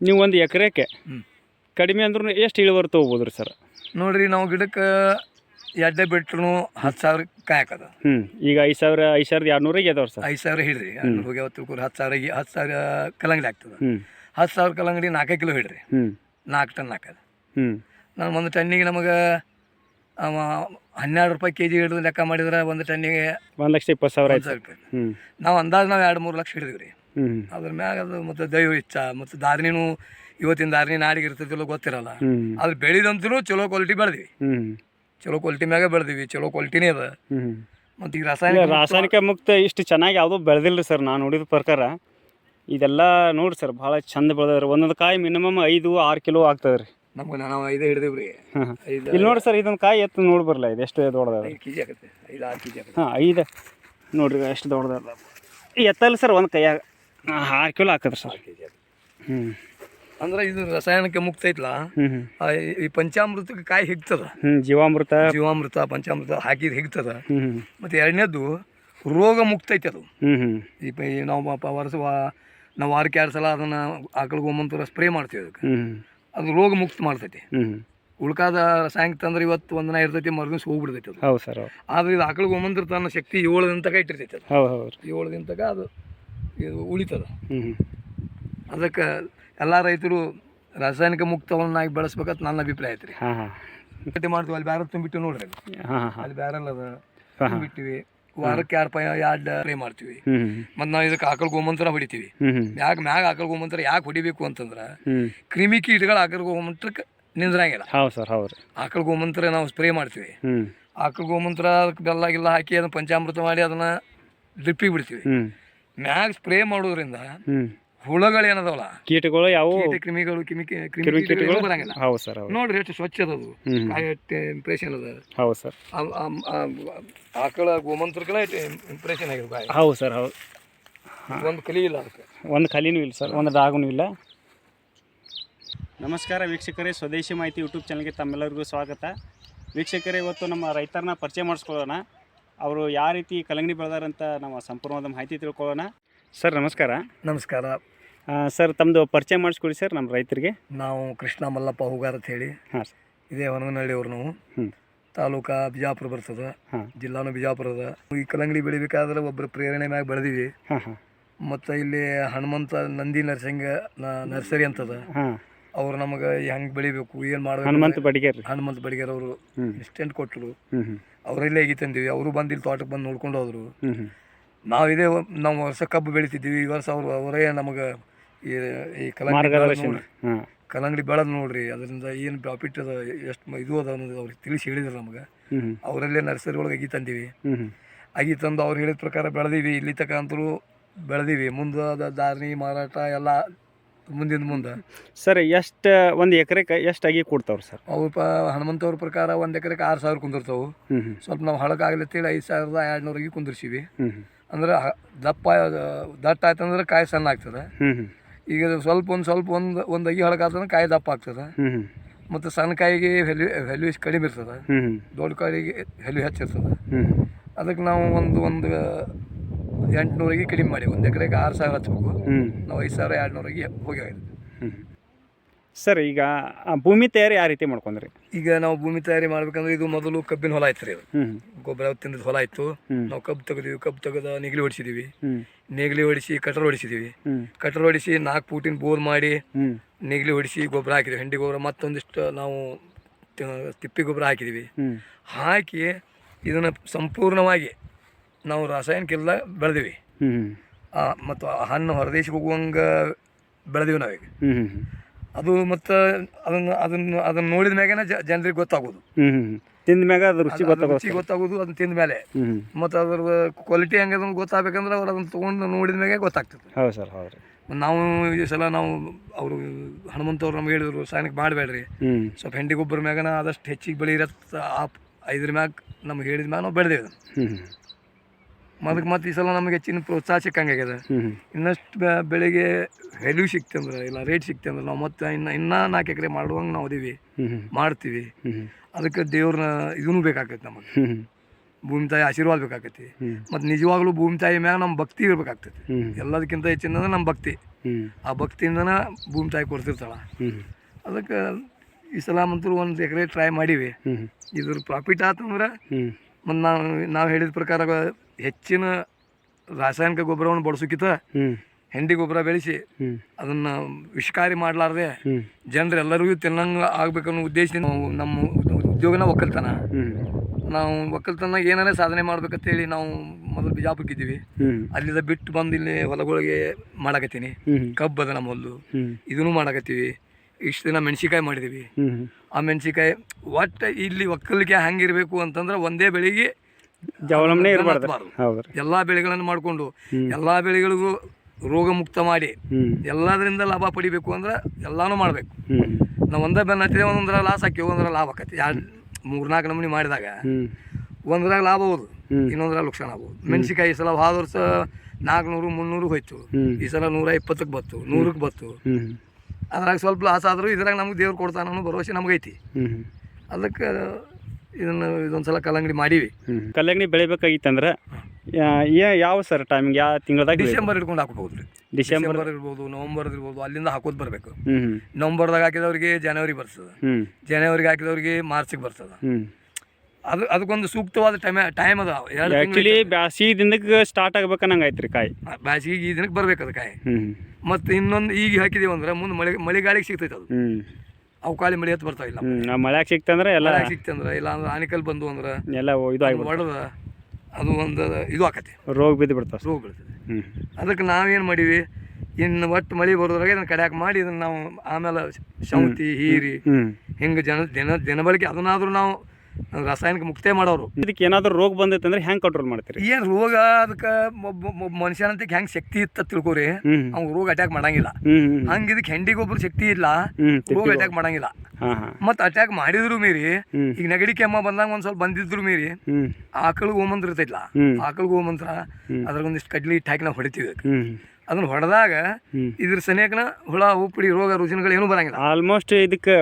ನೀವು ಒಂದು ಎಕರೆಕ್ಕೆ ಹ್ಮ್. ಕಡಿಮೆ ಅಂದ್ರೂ ಎಷ್ಟು ಇಳುವರಿ ತೊಗೋಬೋದು ರೀ ಸರ್? ನೋಡ್ರಿ ನಾವು ಗಿಡಕ್ಕೆ ಎಡ್ಡೆ ಬಿಟ್ರು ಹತ್ತು ಸಾವಿರ ಕಾಯಕದ ಹ್ಞೂ ಈಗ ಐದು ಸಾವಿರ ಐದು ಸಾವಿರದ ಎರಡು ಅದಾವ ಸರ್. ಐದು ಸಾವಿರ ಹಿಡ್ರಿ. ಹೋಗಿ ಅವತ್ತು ಕೂಡ ಹತ್ತು ಸಾವಿರ ಹತ್ತು ಸಾವಿರ ಕಲ್ಲಂಗಡಿ ಆಗ್ತದೆ. ಹತ್ತು ಸಾವಿರ ಕಲ್ಲಂಗಡಿ ನಾಲ್ಕೇ ಕಿಲೋ ಹಿಡ್ರಿ. ಹ್ಞೂ ನಾಲ್ಕು ಟನ್ ಹಾಕದ ಹ್ಞೂ ನಾನು ಒಂದು ಟನ್ನಿಗೆ ನಮಗೆ ಹನ್ನೆರಡು ರೂಪಾಯಿ ಕೆ ಜಿ ಹಿಡಿದು ಲೆಕ್ಕ ಮಾಡಿದ್ರೆ ಒಂದು ಟನ್ನಿಗೆ ಒಂದು ಲಕ್ಷ ಇಪ್ಪತ್ತು ಸಾವಿರ ರೂಪಾಯಿ. ನಾವು ಅಂದಾಜು ನಾವು ಎರಡು ಮೂರು ಲಕ್ಷ ಹಿಡಿದ್ವಿ ರೀ ಅದ್ರ ಮ್ಯಾಗ ಅದು ಮತ್ತು ದೈವ ಇಚ್ಛ ಮತ್ತು ದಾರಿನೂ ಇವತ್ತಿನ ದಾರಿನಿ ನಾಡಿಗೆ ಇರ್ತೈತಿಲ್ಲ ಗೊತ್ತಿರಲ್ಲ. ಅದ್ರ ಅದು ಬೆಳೆದಂತೂ ಚಲೋ ಕ್ವಾಲಿಟಿ ಬೆಳೆದಿವಿ. ಚಲೋ ಕ್ವಾಲಿಟಿ ಮ್ಯಾಗ ಬೆಳೆದಿವಿ ಚಲೋ ಕ್ವಾಲಿಟಿನೇ ಅದ. ಮತ್ತು ಈಗ ರಾಸಾಯನಿಕ ರಾಸಾಯನಿಕ ಮುಕ್ತ ಇಷ್ಟು ಚೆನ್ನಾಗಿ ಯಾವುದೂ ಬೆಳೆದಿಲ್ಲ ಸರ್ ನಾನು ನೋಡಿದ ಪ್ರಕಾರ. ಇದೆಲ್ಲ ನೋಡಿ ಸರ್ ಭಾಳ ಚಂದ ಬೆಳೆದ್ರಿ ಒಂದೊಂದು ಕಾಯಿ ಮಿನಿಮಮ್ ಐದು ಆರು ಕಿಲೋ ಆಗ್ತದೆ ರೀ ನಮ್ಗೆ ನಾವು ಐದೇ ಹಿಡಿದಿವಿ ರೀ ಹಾಂ ಇಲ್ಲಿ ನೋಡಿ ಸರ್ ಇದೊಂದು ಕಾಯಿ ಎತ್ತು ನೋಡಿ ಬರಲ್ಲ ಇದು ಎಷ್ಟು ದೊಡ್ಡದ ಕೆ ಜಿ ಆಗುತ್ತೆ ಐದು ಆರು ಕೆ ಜಿ ಹಾಂ ಐದು. ನೋಡಿರಿ ಎಷ್ಟು ದೊಡ್ಡದ ಎತ್ತಲ್ಲ ಸರ್ ಒಂದು ಕೈಯಾಗ. ಆರು ಕಿಲೋ ಹಾಕದ್ರಿ ಸರ್. ಹ್ಞೂ ಅಂದ್ರೆ ಇದು ರಾಸಾಯನಿಕ ಮುಕ್ತ ಐತ್ಲ? ಹ್ಞೂ ಹ್ಞೂ ಆ, ಈ ಪಂಚಾಮೃತಕ್ಕೆ ಕಾಯಿ ಹಿಗ್ತದ? ಹ್ಞೂ ಜೀವಾಮೃತ. ಜೀವಾಮೃತ ಪಂಚಾಮೃತ ಹಾಕಿದ್ ಹಿಗ್ತದ. ಮತ್ತೆ ಹ್ಞೂ ಮತ್ತು ಎರಡನೇದು ರೋಗ ಮುಕ್ತ ಐತಿ ಅದು. ಹ್ಞೂ ಹ್ಞೂ ಈ ಪ- ಈ ನಾವು ಪ- ವರ್ಷ ವಾ- ನಾವು ವಾರಕ್ಕೆ ಎರಡು ಸಲ ಅದನ್ನ ಆಕಳಿಗೆ ಹೋಮಂತರ ಸ್ಪ್ರೇ ಮಾಡ್ತೀವಿ ಅದಕ್ಕೆ. ಹ್ಞೂ ಅದು ರೋಗ ಮುಕ್ತ ಮಾಡ್ತೈತಿ. ಹ್ಞೂ ಉಳ್ಕಾದ ರಾಸಾಯನಿಕ ತಂದ್ರೆ ಇವತ್ತು ಒಂದಿನ ಇರ್ತೈತಿ ಮರುದಿವ್ಸ ಹೋಗ್ಬಿಡ್ತೈತಿ ಅದು. ಹೌದು ಸರ್ ಹೌದು. ಆದ್ರೆ ಇದು ಆಕಳಿಗೆ ಹೋಮಂತರ ತನ್ನ ಶಕ್ತಿ ಏಳು ದಿನ ತನಕ ಇಟ್ಟಿರ್ತೈತಿ ಅದು. ಹೌದು ಹೌದು. ರೀ ಏಳು ದಿನ ತನಕ ಅದು ಇದು ಉಳಿತದ. ಅದಕ್ಕೆ ಎಲ್ಲ ರೈತರು ರಾಸಾಯನಿಕ ಮುಕ್ತವನ್ನಾಗಿ ಬೆಳೆಸ್ಬೇಕಂತ ನನ್ನ ಅಭಿಪ್ರಾಯ ಐತ್ರಿ. ಕಟ್ಟಿ ಮಾಡ್ತೀವಿ ಅಲ್ಲಿ ಬ್ಯಾರಲ್ ತುಂಬಿಟ್ಟು ನೋಡ್ರಿ ಅಲ್ಲಿ. ಬ್ಯಾರಲ್ ಅದ ತುಂಬಿಟ್ಟಿವಿ. ವಾರಕ್ಕೆ ಎರಡು ಪೈ ಎರಡು ಸ್ಪ್ರೇ ಮಾಡ್ತೀವಿ. ಮತ್ತು ನಾವು ಇದಕ್ಕೆ ಆಕಳ ಗೋಮಂತ್ರ ಹೊಡಿತೀವಿ ಮ್ಯಾಗ ಮ್ಯಾಗ ಆಕಳ ಗೋಮಂತ್ರ ಯಾಕೆ ಹೊಡಿಬೇಕು ಅಂತಂದ್ರೆ ಕ್ರಿಮಿ ಕೀಟಗಳು ಆಕಳ ಗೋಮಂತ್ರಕ್ಕೆ ನಿಂದ್ರಂಗಿಲ್ಲ ಹೌದು ಸರ್ ಹೌದು ಆಕಳ ಗೋಮಂತ್ರ ನಾವು ಸ್ಪ್ರೇ ಮಾಡ್ತೀವಿ. ಆಕಳ ಗೋಮಂತ್ರ ಅದಕ್ಕೆ ಬೆಲ್ಲ ಗಿಲ್ಲ ಹಾಕಿ ಅದನ್ನ ಪಂಚಾಮೃತ ಮಾಡಿ ಅದನ್ನ ಡ್ರಿಪ್ಪಿಗೆ ಬಿಡ್ತೀವಿ. ಮ್ಯಾಗ ಸ್ಪ್ರೇ ಮಾಡೋದ್ರಿಂದ ಹುಳಗಳು ಏನದವಲ್ಲ ಕೀಟಗಳು ಯಾವ ಕೀಟ ಕ್ರಿಮಿಗಳು ಕಿಮಿ ಕ್ರಿಮಿ ಕೀಟಗಳು ಬರಂಗಿಲ್ಲ. ಹೌದು ಸರ್ ಹೌದು. ನೋಡ್ರಿ ಎಷ್ಟು ಸ್ವಚ್ಛ ಅದ ಅದು ಹ್ಞೂ ಕಾಯಿ ಇಂಪ್ರೆಷನ್ ಅದ. ಹೌದು ಸರ್. ಆ- ಆ- ಆ- ಆಕಳ ಗೋಮಂತ್ರಗಳ ಇಂಪ್ರೆಷನ್ ಆಗಿದೆ ಬಾಯಿ ಹೌದು ಸರ್ ಹೌದು. ಒಂದು ಕಲಿ ಇಲ್ಲ ಅದಕ್ಕೆ. ಒಂದು ಕಲಿನೂ ಇಲ್ಲ ಸರ್ ಒಂದು ಡಾಗೂ ಇಲ್ಲ. ನಮಸ್ಕಾರ ವೀಕ್ಷಕರೇ ಸ್ವದೇಶಿ ಮಾಹಿತಿ ಯೂಟ್ಯೂಬ್ ಚಾನಲ್ಗೆ ತಮ್ಮೆಲ್ಲರಿಗೂ ಸ್ವಾಗತ. ವೀಕ್ಷಕರೇ ಇವತ್ತು ನಮ್ಮ ರೈತರನ್ನ ಪರಿಚಯ ಮಾಡಿಸ್ಕೊಳ್ಳೋಣ. ಅವರು ಯಾವ ರೀತಿ ಕಲ್ಲಂಗಡಿ ಬೆಳೆದಾರಂತ ನಾವು ಸಂಪೂರ್ಣವಾದ ಮಾಹಿತಿ ತಿಳ್ಕೊಳ್ಳೋಣ. ಸರ್ ನಮಸ್ಕಾರ. ನಮಸ್ಕಾರ. ಸರ್ ತಮ್ಮದು ಪರಿಚಯ ಮಾಡಿಸ್ಕೊಡಿ ಸರ್ ನಮ್ಮ ರೈತರಿಗೆ. ನಾವು ಕೃಷ್ಣ ಮಲ್ಲಪ್ಪ ಹೂಗಾರ ಅಂತ ಹೇಳಿ. ಹಾಂ ಸರ್. ಇದೇ ಹೊನಗನಹಳ್ಳಿ ಅವ್ರು ನಾವು ತಾಲೂಕಾ ಬಿಜಾಪುರ ಬರ್ತದೆ ಜಿಲ್ಲಾನು ಬಿಜಾಪುರದ. ಈ ಕಲ್ಲಂಗಡಿ ಬೆಳಿಬೇಕಾದ್ರೆ ಒಬ್ಬರ ಪ್ರೇರಣೆ ಮ್ಯಾಗ ಬೆಳೆದಿವಿ. ಮತ್ತು ಇಲ್ಲಿ ಹನುಮಂತ ನಂದಿ ನರ್ಸಿಂಗ ನರ್ಸರಿ ಅಂತದ. ಅವ್ರು ನಮಗೆ ಹೆಂಗ್ ಬೆಳಿಬೇಕು ಏನು ಮಾಡಬೇಕು ಹನುಮಂತ ಬಡಿಗೇರ್ ಹನುಮಂತ ಬಡಿಗೇರ್ ಅವರು ಇನ್ಸ್ಟೆಂಟ್ ಕೊಟ್ಟರು ಅವರಲ್ಲೇ ಈಗ ತಂದಿವಿ ಅವರು ಬಂದು ಇಲ್ಲಿ ತೋಟಕ್ಕೆ ಬಂದು ನೋಡ್ಕೊಂಡು ಹೋದ್ರು. ನಾವು ಇದೇ ನಾವು ವರ್ಷ ಕಬ್ಬು ಬೆಳಿತಿದ್ದೀವಿ ಈ ವರ್ಷ ಅವರು ಅವರೇ ನಮಗೆ ಈ ಈ ಕಲಂಗಡಿ ಬೆಳೆದ್ ಮಾರ್ಗದರ್ಶನ. ನೋಡ್ರಿ. ಕಲ್ಲಂಗಡಿ ಬೆಳೆದು ನೋಡ್ರಿ ಅದರಿಂದ ಏನು ಪ್ರಾಫಿಟ್ ಅದ ಎಷ್ಟು ಇದು ಅದ ಅನ್ನೋದು ಅವ್ರಿಗೆ ತಿಳಿಸಿ ಹೇಳಿದ್ರು ನಮಗೆ. ಅವರಲ್ಲೇ ನರ್ಸರಿ ಒಳಗೆ ಅಗಿ ತಂದಿವಿ. ಅಗಿ ತಂದು ಅವ್ರು ಹೇಳಿದ ಪ್ರಕಾರ ಬೆಳೆದೀವಿ ಇಲ್ಲಿ ತಕ ಅಂತರೂ ಬೆಳೆದೀವಿ. ಮುಂದೆ ಅದ ದಾರಣಿ ಮಾರಾಟ ಎಲ್ಲ ಮುಂದಿನ ಮುಂದೆ. ಸರ್ ಎಷ್ಟು ಒಂದು ಎಕರೆಗೆ ಎಷ್ಟು ಆಗಿ ಕೊಡ್ತಾವ್ರಿ ಸರ್? ಅವು ಹನುಮಂತ ಹನುಮಂತವ್ರ ಪ್ರಕಾರ ಒಂದು ಎಕರೆಗೆ ಆರು ಸಾವಿರ ಕುಂದಿರ್ತಾವೆ. ಹ್ಞೂ ಹ್ಞೂ ಸ್ವಲ್ಪ ನಾವು ಹಳಕಾಗ್ಲತ್ತೇಳಿ ಐದು ಸಾವಿರದ ಎರಡುನೂರಿಗೆ ಕುಂದಿರ್ಸೀವಿ. ಹ್ಞೂ ಹ್ಞೂ ಅಂದ್ರೆ ಹ- ದಪ್ಪ ದಟ್ಟ ಆಯ್ತಂದ್ರೆ ಕಾಯಿ ಸಣ್ಣ ಆಗ್ತದೆ. ಹ್ಞೂ ಹ್ಞೂ ಈಗ ಇದು ಸ್ವಲ್ಪ ಒಂದು ಸ್ವಲ್ಪ ಒಂದು ಒಂದು ಅಗಿ ಹಳಕಾತಂದ್ರೆ ಕಾಯಿ ದಪ್ಪ ಆಗ್ತದೆ. ಹ್ಞೂ ಹ್ಞೂ ಮತ್ತು ಸಣ್ಣ ಕಾಯಿಗೆ ವ್ಯಾಲ್ಯೂ ವ್ಯಾಲ್ಯೂ ಕಡಿಮೆ ಇರ್ತದೆ. ಹ್ಞೂ ಹ್ಞೂ ದೊಡ್ಡ ಕಾಯಿಗೆ ವ್ಯಾಲ್ಯೂ ಹೆಚ್ಚಿರ್ತದೆ. ಹ್ಞೂ ಅದಕ್ಕೆ ನಾವು ಒಂದು ಒಂದು ಎಂಟುನೂರಿಗೆ ಕಡಿಮೆ ಮಾಡಿ. ಒಂದು ಎಕರೆಗೆ ಆರು ಸಾವಿರ ಹಚ್ಬೇಕು ಹ್ಞೂ ನಾವು ಐದು ಸಾವಿರ ಎರಡು ನೂರಿಗೆ ಹೋಗಿ ಹ್ಞೂ ಸರ್ ಈಗ ಆ ಭೂಮಿ ತಯಾರಿ ಯಾವ ರೀತಿ ಮಾಡ್ಕೊಂಡ್ರಿ? ಈಗ ನಾವು ಭೂಮಿ ತಯಾರಿ ಮಾಡ್ಬೇಕಂದ್ರೆ ಇದು ಮೊದಲು ಕಬ್ಬಿನ ಹೊಲ ಐತ್ರಿ ಅದು. ಗೊಬ್ಬರ ತಿಂದಿದ್ದು ಹೊಲ ಇತ್ತು ನಾವು ಕಬ್ಬು ತೆಗೆದಿವಿ. ಕಬ್ಬು ತೆಗೆದ ನೆಗಲಿ ಹೊಡಿಸಿದೀವಿ. ನೆಗಲಿ ಹೊಡಿಸಿ ಕಟರ್ ಹೊಡಿಸಿದೀವಿ. ಕಟರ್ ಹೊಡಿಸಿ ನಾಲ್ಕು ಫೂಟಿನ ಬೋರ್ ಮಾಡಿ ನೆಗಲಿ ಹೊಡಿಸಿ ಗೊಬ್ಬರ ಹಾಕಿದ್ವಿ. ಹೆಂಡಿ ಗೊಬ್ಬರ ಮತ್ತೊಂದಿಷ್ಟು ನಾವು ತಿಪ್ಪಿ ಗೊಬ್ಬರ ಹಾಕಿದೀವಿ. ಹಾಕಿ ಇದನ್ನ ಸಂಪೂರ್ಣವಾಗಿ ನಾವು ರಾಸಾಯನಿಕ ಎಲ್ಲ ಬೆಳೆದಿವಿ ಮತ್ತು ಹಣ್ಣು ಹೊರದೇಶಕ್ಕೆ ಹೋಗುವಂಗೆ ಬೆಳೆದಿವಿ ನಾವೀಗ ಅದು ಮತ್ತು ಅದನ್ನು ಅದನ್ನು ಅದನ್ನು ನೋಡಿದ ಮ್ಯಾಗೇನೆ ಜನರಿಗೆ ಗೊತ್ತಾಗೋದು. ತಿಂದ ಮ್ಯಾಗ ಅದು ರುಚಿ ಗೊತ್ತಾಗೋದು ರುಚಿ ಗೊತ್ತಾಗೋದು ಅದನ್ನ ತಿಂದ ಮೇಲೆ ಮತ್ತು ಅದ್ರ ಕ್ವಾಲಿಟಿ ಹೆಂಗೆ ಅದನ್ನು ಗೊತ್ತಾಗಬೇಕಂದ್ರೆ ಅವ್ರು ಅದನ್ನು ತೊಗೊಂಡು ನೋಡಿದ ಮ್ಯಾಗೆ ಗೊತ್ತಾಗ್ತದೆ. ಹೌದು ಸರ್ ಹೌದು ನಾವು ಈ ಸಲ ನಾವು ಅವರು ಹನುಮಂತವ್ರು ನಮ್ಗೆ ಹೇಳಿದ್ರು ರಾಸಾಯನಿಕ ಮಾಡಬೇಡ್ರಿ. ಸ್ವಲ್ಪ ಹೆಂಡಿ ಗೊಬ್ಬರ ಮ್ಯಾಗನ ಆದಷ್ಟು ಹೆಚ್ಚಿಗೆ ಬೆಳೀರತ್ತ ಆ ಐದ್ರ ಮ್ಯಾಗ ನಮ್ಗೆ ಹೇಳಿದ ಮ್ಯಾಗ ನಾವು ಬೆಳೆದೇವೆ ಹ್ಞೂ ಅದಕ್ಕೆ ಮತ್ತೆ ಈ ಸಲ ನಮಗೆ ಹೆಚ್ಚಿನ ಪ್ರೋತ್ಸಾಹ ಸಿಕ್ಕಂಗಾಗ್ಯದ ಇನ್ನಷ್ಟು ಬೆಳಿಗ್ಗೆ ಬೆಳೆಗೆ ವ್ಯಾಲ್ಯೂ ಸಿಕ್ತಂದ್ರೆ ಇಲ್ಲ ರೇಟ್ ಸಿಕ್ತಂದ್ರೆ ನಾವು ಮತ್ತೆ ಇನ್ನ ಇನ್ನ ನಾಲ್ಕು ಎಕರೆ ಮಾಡುವಂಗೆ ನಾವು ಅದೀವಿ ಮಾಡ್ತೀವಿ. ಅದಕ್ಕೆ ದೇವ್ರನ್ನ ಇದೂ ಬೇಕಾಗ್ತೈತೆ ನಮಗೆ. ಭೂಮಿ ತಾಯಿ ಆಶೀರ್ವಾದ ಬೇಕಾಕತಿ. ಹ್ಞೂ ಮತ್ತು ನಿಜವಾಗ್ಲೂ ಭೂಮಿ ತಾಯಿ ಮ್ಯಾಗ ನಮ್ಮ ಭಕ್ತಿ ಇರ್ಬೇಕಾಗ್ತೈತಿ. ಎಲ್ಲದಕ್ಕಿಂತ ಹೆಚ್ಚಿನ ನಮ್ಮ ಭಕ್ತಿ. ಆ ಭಕ್ತಿಯಿಂದನ ಭೂಮಿ ತಾಯಿ ಕೊಡ್ತಿರ್ತಾಳ. ಅದಕ್ಕೆ ಈ ಸಲ ಅಂತೂ ಒಂದು ಎಕರೆ ಟ್ರೈ ಮಾಡೀವಿ. ಇದ್ರ ಪ್ರಾಫಿಟ್ ಆತಂದ್ರೆ ಮತ್ತು ನಾವು ನಾವು ಹೇಳಿದ ಪ್ರಕಾರ ಹೆಚ್ಚಿನ ರಾಸಾಯನಿಕ ಗೊಬ್ಬರವನ್ನು ಬಳಸೋಕ್ಕಿಂತ ಹೆಂಡಿ ಗೊಬ್ಬರ ಬೆಳೆಸಿ ಅದನ್ನ ವಿಷಕಾರಿ ಮಾಡಲಾರ್ದೆ ಜನರೆಲ್ಲರಿಗೂ ತಿನ್ನಂಗೆ ಆಗ್ಬೇಕನ್ನೋ ಉದ್ದೇಶದಿಂದ ನಾವು ನಮ್ಮ ಉದ್ಯೋಗನ ಒಕ್ಕಲ್ತನ. ನಾವು ಒಕ್ಕಲ್ತನ ಏನಾರ ಸಾಧನೆ ಮಾಡ್ಬೇಕಂತೇಳಿ ನಾವು ಮೊದಲು ಬಿಜಾಪುರಕ್ಕಿದ್ದೀವಿ ಇದ್ದೀವಿ. ಅಲ್ಲಿಂದ ಬಿಟ್ಟು ಬಂದು ಇಲ್ಲಿ ಹೊಲಗಳಿಗೆ ಮಾಡಕತ್ತೀನಿ. ಕಬ್ಬದ ಕಬ್ಬು ಅದ ನಮ್ಮ ಹ್ಞೂ ಇದನ್ನು ಮಾಡಕತ್ತೀವಿ. ಇಷ್ಟು ದಿನ ಮೆಣಸಿಕಾಯಿ ಮಾಡಿದೀವಿ. ಆ ಮೆಣಸಿಕಾಯಿ ಒಟ್ಟು ಇಲ್ಲಿ ಒಕ್ಕಲಿಗೆ ಹೆಂಗಿರಬೇಕು ಅಂತಂದ್ರೆ ಒಂದೇ ಬೆಳೆಗೆ ಜವಲಂಬನೆ ಇರಬಾರ್ದು. ಹೌದು ರೀ ಎಲ್ಲ ಬೆಳೆಗಳನ್ನು ಮಾಡಿಕೊಂಡು. ಎಲ್ಲ ಬೆಳೆಗಳಿಗೂ ರೋಗ ಮುಕ್ತ ಮಾಡಿ ಎಲ್ಲದರಿಂದ ಲಾಭ ಪಡಿಬೇಕು ಅಂದ್ರೆ ಎಲ್ಲಾನು ಮಾಡಬೇಕು. ನಾವು ಒಂದೇ ಬೆನ್ನ ಹತ್ತಿದೆ ಒಂದೊಂದರ ಲಾಸ್ ಹಾಕಿ ಒಂದರ ಲಾಭ ಆಕತಿ. ಎರಡು ಮೂರ್ನಾಲ್ಕು ನಮೂನಿ ಮಾಡಿದಾಗ ಒಂದ್ರಾಗ ಲಾಭ ಹೌದು ಇನ್ನೊಂದ್ರ ಇನ್ನೊಂದ್ರಾಗ ಲುಕ್ಷಣ ಆಗ್ಬೋದು. ಮೆಣಸಿಕಾಯಿ ಈ ಸಲ ಹೋದ ವರ್ಷ ನಾಲ್ಕುನೂರು ಮುನ್ನೂರು ಹೋಯ್ತು ಈ ಸಲ ನೂರ ಇಪ್ಪತ್ತಕ್ಕೆ ಬತ್ತು ನೂರಕ್ಕೆ ಬತ್ತು ಅದ್ರಾಗ ಸ್ವಲ್ಪ ಲಾಸ್ ಆದರೂ ಇದ್ರಾಗ ನಮ್ಗೆ ದೇವ್ರು ಕೊಡ್ತಾನೋ ಭರವಸೆ ನಮಗೈತಿ. ಐತಿ ಅದಕ್ಕೆ ಇದನ್ನು ಇದೊಂದು ಸಲ ಕಲ್ಲಂಗಡಿ ಮಾಡೀವಿ. ಕಲ್ಲಂಗಡಿ ಬೆಳಿಬೇಕಾಗಿತ್ತಂದ್ರೆ ಯಾವ ಸರ್ ಟೈಮಿಂಗ್ ಯಾವ ತಿಂಗಳದಾಗ ಡಿಸೆಂಬರ್ ಹಿಡ್ಕೊಂಡು ಹಾಕ್ಬೋದು ರೀ. ಡಿಸೆಂಬರ್ ಇರ್ಬೋದು ನವಂಬರ್ ಇರ್ಬೋದು ಅಲ್ಲಿಂದ ಹಾಕೋದು ಬರಬೇಕು. ನವಂಬರ್ದಾಗ ಹಾಕಿದವ್ರಿಗೆ ಜನವರಿ ಬರ್ತದೆ. ಜನವರಿಗೆ ಹಾಕಿದವ್ರಿಗೆ ಮಾರ್ಚಿಗೆ ಬರ್ತದೆ. ಅದು ಅದಕ್ಕೊಂದು ಸೂಕ್ತವಾದ ಟೈಮ್ ಟೈಮ್ ಅದ ಆ್ಯಕ್ಚುಲಿ ಬ್ಯಾಸಿಗೆ ದಿನಕ್ಕೆ ಸ್ಟಾರ್ಟ್ ಆಗ್ಬೇಕನ್ನಂಗೆ ಐತ್ರಿ ಕಾಯಿ ಬ್ಯಾಸಿಗೆ ಈ ದಿನಕ್ಕೆ ಬರ್ಬೇಕು ಅದು ಕಾಯಿ ಮತ್ತು ಇನ್ನೊಂದು ಈಗ ಹಾಕಿದೀವಿ ಅಂದ್ರೆ ಮುಂದೆ ಮಳೆ ಮಳೆಗಾಳಿಗೆ ಸಿಗ್ತೈತೆ ಅದು. ಅವಕಾಲಿ ಮಳೆ ಹತ್ತು ಬರ್ತಾವಿಲ್ಲ ಇಲ್ಲ. ಆ ಮಳ್ಯಾಗ ಸಿಕ್ತಂದ್ರೆ ಎಲ್ಲ ಮಳೆ ಸಿಕ್ತಂದ್ರೆ ಇಲ್ಲ ಅಂದ್ರೆ ಆನಿಕಲ್ ಬಂದು ಅಂದ್ರೆ ಎಲ್ಲ ಇದು ಮಾಡುದ ಒಡೆದ ಅದು ಒಂದು ಇದು ಆಕತಿ. ರೋಗ ಬಿದ್ದು ಬಿಡ್ತಾವೆ. ರೋಗ ಬೀಳ್ತದೆ ಹ್ಞೂ ಅದಕ್ಕೆ ನಾವೇನು ಮಾಡೀವಿ? ಇನ್ನು ಒಟ್ಟು ಮಳೆ ಬರೋದ್ರಾಗ ಇದನ್ನು ಕಡ್ಯಾಕ ಮಾಡಿ ಇದನ್ನು ನಾವು ಆಮೇಲೆ ಶೌತಿ ಹೀರಿ ಹಿಂಗೆ ಜನ ದಿನ ದಿನಬಳಕೆ ಅದನ್ನಾದರೂ ನಾವು ರಾಸಾಯನಿಕ ಮುಕ್ತೆ ಮಾಡೋರು. ಇದಕ್ಕೆ ಏನಾದರೂ ರೋಗ ಬಂದೈತೆ ಅಂದ್ರೆ ಹೆಂಗೆ ಕಂಟ್ರೋಲ್ ಮಾಡ್ತೀರಿ? ಏನು ರೋಗ ಅದಕ್ಕೆ ಮನುಷ್ಯನಂತ ಹೆಂಗೆ ಶಕ್ತಿ ಇತ್ತ ತಿಳ್ಕೊರಿ. ಅವ್ನು ರೋಗ ಅಟ್ಯಾಕ್ ಮಾಡಂಗಿಲ್ಲ. ಹಂಗ ಇದಕ್ಕೆ ಹೆಂಡಿಗೊಬ್ರು ಶಕ್ತಿ ಇಲ್ಲ. ರೋಗ ಅಟ್ಯಾಕ್ ಮಾಡಂಗಿಲ್ಲ. ಮತ್ ಅಟ್ಯಾಕ್ ಮಾಡಿದ್ರು ಮೀರಿ ಈಗ ನೆಗಡಿ ಕೆಮ್ಮ ಬಂದಾಗ ಒಂದ್ ಸ್ವಲ್ಪ ಬಂದಿದ್ರು ಮೀರಿ ಆಕಳಗ್ ಆಕಳು ಗೋಮಂತ್ರ ಇರ್ತೈತಿಲ್ಲ ಆಕಳು ಹೋಮಂತ್ರ ಅದ್ರಾಗ ಒಂದಿಷ್ಟು ಕಡ್ಲಿ ಇಟ್ಟು ಹಾಕಿ ನಾವು ಹೊಡಿತೀವಿ ಅದನ್ನ ಹೊಡೆದಾಗ ಇದ್ರ ಸನಿಯಕನ ಹುಳ ಉಪ್ಪಡಿ ರೋಗ ರುಜಿನಗಳು ಏನು ಬರಂಗಿಲ್ಲ. ಆಲ್ಮೋಸ್ಟ್ ಇದಕ್ಕೆ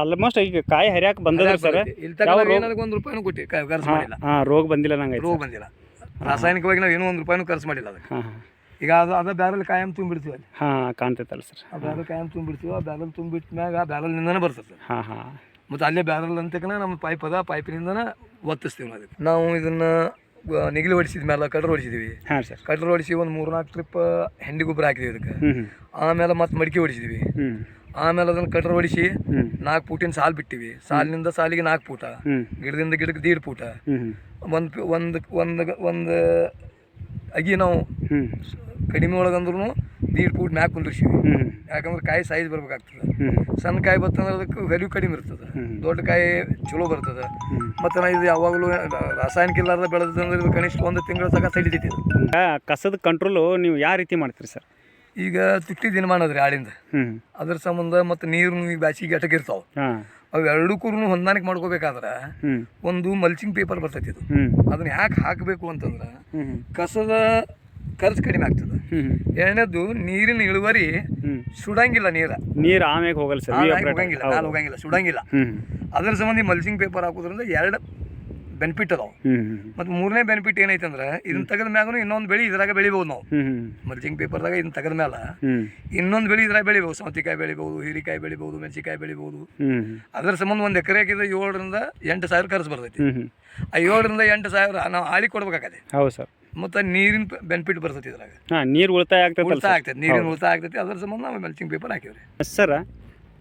ಆಲ್ಮೋಸ್ಟ್ ಈಗ ಕಾಯಿ ಹರಿಯಾಕ ಬಂದದ ಸರ್. ಏನಾದ್ರು ಒಂದು ರೂಪಾಯಿನೂ ಕೊಟ್ಟಿ ಖರ್ಚು ಮಾಡಿಲ್ಲ. ಹಾಂ ರೋಗ ಬಂದಿಲ್ಲ ನಂಗೆ ರೋಗ ಬಂದಿಲ್ಲ. ರಾಸಾಯನಿಕವಾಗಿ ನಾವು ಏನೋ ಒಂದು ರೂಪಾಯಿನೂ ಖರ್ಚು ಮಾಡಿಲ್ಲ ಅದಕ್ಕೆ. ಈಗ ಅದು ಅದ ಬ್ಯಾರಲ್ ಕಾಯಂ ತುಂಬಿಡ್ತೀವಿ ಅಲ್ಲಿ. ಹಾಂ ಕಾಣ್ತೈತಲ್ಲ ಸರ್. ಆ ಬ್ಯಾರಲ್ ಕಾಯಂ ತುಂಬಿಡ್ತೀವಿ ಆ ಬ್ಯಾರಲ್ ತುಂಬಿಟ್ಟ ಮ್ಯಾಗ ಆ ಬ್ಯಾರಲ್ನಿಂದನೇ ಬರ್ತದೆ ಹಾ ಹಾ. ಮತ್ತು ಅಲ್ಲೇ ಬ್ಯಾರಲ್ ಅಂತಕನ ನಮ್ಮ ಪೈಪ್ ಅದ ಪೈಪಿನಿಂದನೇ ಒತ್ತಿಸ್ತೀವಿ ನಾವು ಅದಕ್ಕೆ. ನಾವು ಇದನ್ನು ನಿಗಿಲು ಹೊಡಿಸಿದ ಮೇಲೆ ಕಡ್ರು ಹೊಡಿಸಿದ್ವಿ. ಹಾಂ ಸರ್. ಕಡ್ರ್ ಹೊಡಿಸಿ ಒಂದು ಮೂರು ನಾಲ್ಕು ಟ್ರಿಪ್ ಹೆಂಡಿ ಗೊಬ್ಬರ ಹಾಕಿದ್ವಿ ಅದಕ್ಕೆ. ಆಮೇಲೆ ಮತ್ತೆ ಮಡಿಕೆ ಹೊಡಿಸಿದ್ವಿ. ಆಮೇಲೆ ಅದನ್ನ ಕಡ್ರ್ ಹೊಡಿಸಿ ನಾಲ್ಕು ಪೂಟಿನ ಸಾಲು ಬಿಟ್ಟಿವಿ. ಸಾಲಿನಿಂದ ಸಾಲಿಗೆ ನಾಲ್ಕು ಪೂಟ ಗಿಡದಿಂದ ಗಿಡಕ್ಕೆ ದೀಡ್ ಪೂಟ. ಒಂದು ಒಂದು ಒಂದು ಒಂದು ಅಗಿ ನಾವು ಕಡಿಮೆ ಒಳಗಂದ್ರೂ ದೀಡ್ ಕೂಡ ಮ್ಯಾಕ್ ಕುಂದಿರ್ಸಿವಿ. ಯಾಕಂದ್ರೆ ಕಾಯಿ ಸೈಜ್ ಬರ್ಬೇಕಾಗ್ತದೆ. ಸಣ್ಣ ಕಾಯಿ ಬರ್ತಂದ್ರೆ ಅದಕ್ಕೆ ವ್ಯಾಲ್ಯೂ ಕಡಿಮೆ ಇರ್ತದೆ. ದೊಡ್ಡ ಕಾಯಿ ಚಲೋ ಬರ್ತದೆ. ಮತ್ತು ನಾ ಇದು ಯಾವಾಗಲೂ ರಾಸಾಯನಿಕ ಇಲ್ಲಾರ್ದ ಬೆಳೆದಂದ್ರೆ ಇದು ಕನಿಷ್ಠ ಒಂದು ತಿಂಗಳ ತನಕ ಆ ಕಸದ ಕಂಟ್ರೋಲು ನೀವು ಯಾವ ರೀತಿ ಮಾಡ್ತೀರಿ ಸರ್? ಈಗ ತುಟ್ಟಿ ದಿನ ಅದ್ರಿ ಆಳಿಂದ. ಅದ್ರ ಸಂಬಂಧ ಮತ್ತು ನೀರು ಈಗ ಬ್ಯಾಸಿಗೆ ಅಟಕ್ ಇರ್ತಾವೆ. ಎರಡು ಎರಡಕ್ಕೂ ಹೊಂದಾಣಿಕೆ ಮಾಡ್ಕೋಬೇಕಾದ್ರೆ ಒಂದು ಮಲ್ಚಿಂಗ್ ಪೇಪರ್ ಬರ್ತೈತಿ ಇದು. ಅದನ್ನ ಯಾಕೆ ಹಾಕಬೇಕು ಅಂತಂದ್ರೆ ಕಸದ ಖರ್ಚು ಕಡಿಮೆ ಆಗ್ತದೆ. ಎರಡನೇದು ನೀರಿನ ಇಳುವರಿ ಸುಡಂಗಿಲ್ಲ ನೀರ. ನೀರು ಆಮ್ಯಾಗ ಹೋಗಲ್ಲ ಸರ್ ಹಾಗಾಗಿ ಹೋಗಂಗಿಲ್ಲ ಮ್ಯಾಲ ಹೋಗಂಗಿಲ್ಲ ಸುಡಂಗಿಲ್ಲ. ಅದರ ಸಂಬಂಧಿ ಮಲ್ಸಿಂಗ್ ಪೇಪರ್ ಹಾಕೋದ್ರಿಂದ ಎರಡು ಬೆನಿಫಿಟ್ ಅದಾವ. ಮತ್ತು ಮೂರನೇ ಬೆನಿಫಿಟ್ ಏನೈತೆ ಅಂದ್ರೆ ಇದನ್ನ ತೆಗೆದ ಮ್ಯಾಗೂ ಇನ್ನೊಂದು ಬೆಳೆ ಇದ್ರಾಗ ಬೆಳಿಬೋದು ನಾವು. ಮಲ್ಸಿಂಗ್ ಪೇಪರ್ ಮಲ್ಚಿಂಗ್ ಪೇಪರ್ದಾಗ ಇದನ್ನ ತೆಗೆದ ಮೇಲೆ ಇನ್ನೊಂದ್ ಬೆಳೆ ಇದ್ರಾಗ ಬೆಳಿಬೋದು ಸೌತಿಕಾಯಿ ಬೆಳಿಬೋದು ಹೀರಿಕಾಯಿ ಬೆಳಿಬೋದು ಮೆಣಸಿಕಾಯಿ ಬೆಳಿಬೋದು. ಅದರ ಸಂಬಂಧ ಒಂದು ಎಕರೆ ಹಾಕಿದ್ರೆ ಏಳರಿಂದ ಎಂಟು ಸಾವಿರ ಖರ್ಚು ಬರ್ತೈತಿ. ಆ ಏಳರಿಂದ ಎಂಟು ಸಾವಿರ ನಾವು ಆಳಿ ಕೊಡ್ಬೇಕಾಗತ್ತೆ. ಹೌದು ಸರ್. ಮತ್ತು ನೀರಿನ ಬೆನಿಫಿಟ್ ಬರ್ತೈತಿ ಇದ್ರಾಗ. ಹಾಂ ನೀರು ಉಳಿತಾಯ ಆಗ್ತೈತಲ್ಲ ಉಳಿತಾಯ ಆಗ್ತೈತಿ ನೀರಿನ ಉಳಿತಾಯ ಆಗ್ತೈತಿ ಅದ್ರ ಸಂಬಂಧ ನಾವು ಮಲ್ಚಿಂಗ್ ಪೇಪರ್ ಹಾಕಿವ್ರಿ. ಸರ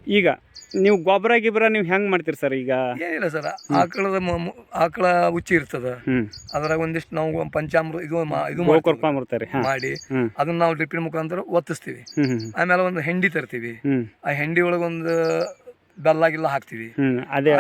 ಈಗ ನೀವು ಗೊಬ್ಬರ ಗಿಬ್ಬರ ನೀವು ಹೆಂಗೆ ಮಾಡ್ತೀರಿ ಸರ್ ಈಗ? ಏನಿಲ್ಲ ಸರ್ ಆಕಳದ ಮ- ಮ- ಆಕಳ ಉಚ್ಚಿ ಇರ್ತದ. ಹ್ಞೂ ಅದ್ರಾಗ ಒಂದಿಷ್ಟು ನಾವು ಪಂಚಾಮೃತ ಇದು ಮಾ- ಇದು ಮಾಡ್ತೀವಿ. ಮಾಡ್ತಾರೆ ಹಾಂ. ಮಾಡಿ ಹ್ಞೂ ಅದನ್ನ ನಾವು ಡ್ರಿಪ್ಪಿನ ಮುಖಾಂತರ ಒತ್ತಿಸ್ತೀವಿ. ಹ್ಞೂ ಹ್ಞೂ ಆಮೇಲೆ ಒಂದು ಹೆಂಡಿ ತರ್ತೀವಿ. ಹ್ಞೂ ಆ ಹೆಂಡಿ ಒಳಗೊಂದು ಬೆಲ್ಲಾಗಿಲ್ಲ ಬೆಲ್ಲ ಗಿಲ್ಲ ಹಾಕ್ತೀವಿ. ಹ್ಞೂ ಅದೇ.